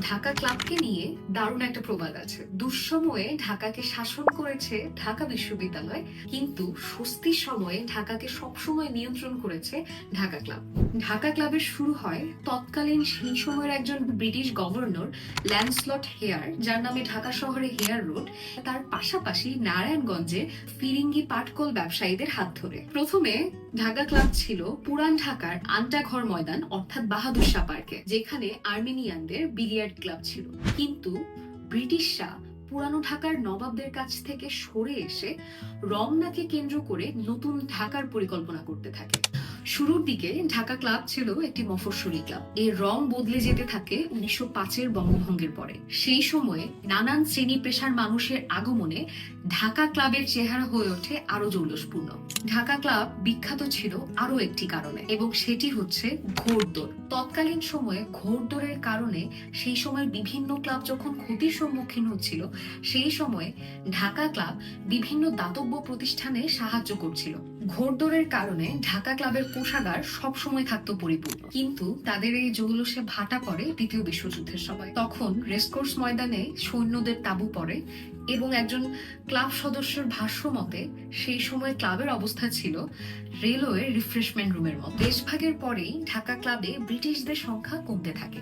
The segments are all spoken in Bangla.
ঢাকা ক্লাবকে নিয়ে দারুণ একটা প্রবাদ আছে। দুঃসময়ে ঢাকাকে শাসন করেছে ঢাকা বিশ্ববিদ্যালয়, কিন্তু স্বস্তির সময়ে ঢাকাকে সবসময় নিয়ন্ত্রণ করেছে ঢাকা ক্লাব। ঢাকা ক্লাবের শুরু হয় তৎকালীন সেই সময়ের একজন ব্রিটিশ গভর্নর ল্যান্সলট হেয়ার, যার নামে ঢাকা শহরে হেয়ার রোড, তার পাশাপাশি নারায়ণগঞ্জে ফিরিঙ্গি পাটকল ব্যবসায়ীদের হাত ধরে। প্রথমে ঢাকা ক্লাব ছিল পুরান ঢাকার আন্টাঘর ময়দান, অর্থাৎ বাহাদুর শাহ পার্কে, যেখানে আর্মেনিয়ানদের বিলিয়ার্ড ক্লাব ছিল। কিন্তু ব্রিটিশরা পুরানো ঢাকার নবাবদের কাছ থেকে সরে এসে রমনাকে কেন্দ্র করে নতুন ঢাকার পরিকল্পনা করতে থাকে। শুরুর দিকে ঢাকা ক্লাব ছিল একটি মফস্বলী ক্লাব। এর রং বদলে যেতে থাকে উনিশশো পাঁচের বঙ্গভঙ্গের পরে। সেই সময়ে নানান শ্রেণি পেশার মানুষের আগমনে ঢাকা ক্লাবের চেহারা হয়ে ওঠে আরও জৌলসপূর্ণ। ঢাকা ক্লাব বিখ্যাত ছিল আরও একটি কারণে, এবং সেটি হচ্ছে ঘোড়দৌড় তৎকালীন সময়ে ঘোড়দৌড়ের কারণে সেই সময় বিভিন্ন ক্লাব যখন ক্ষতির সম্মুখীন হচ্ছিল, সেই সময়ে ঢাকা ক্লাব বিভিন্ন দাতব্য প্রতিষ্ঠানে সাহায্য করছিল। ঘোড়দৌড়ের কারণে ঢাকা ক্লাবের কোষাগার সবসময় থাকতো পরিপূর্ণ। কিন্তু তাদের এই জৌলসে ভাটা পড়ে দ্বিতীয় বিশ্বযুদ্ধের সময়। তখন রেসকোর্স ময়দানে সৈন্যদের তাবু পড়ে এবং একজন ক্লাব সদস্যের ভাষ্য মতে, সেই সময় ক্লাবের অবস্থা ছিল রেলওয়ে রিফ্রেশমেন্ট রুমের মতো। দেশভাগের পরেই ঢাকা ক্লাবে ব্রিটিশদের সংখ্যা কমতে থাকে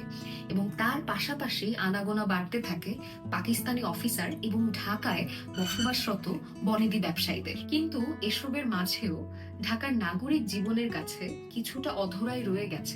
এবং তার পাশাপাশি আনাগোনা বাড়তে থাকে পাকিস্তানি অফিসার এবং ঢাকায় বসবাসরত বনেদি ব্যবসায়ীদের। কিন্তু এসবের মাঝেও ঢাকার নাগরিক জীবনের কাছে কিছুটা অধরাই রয়ে গেছে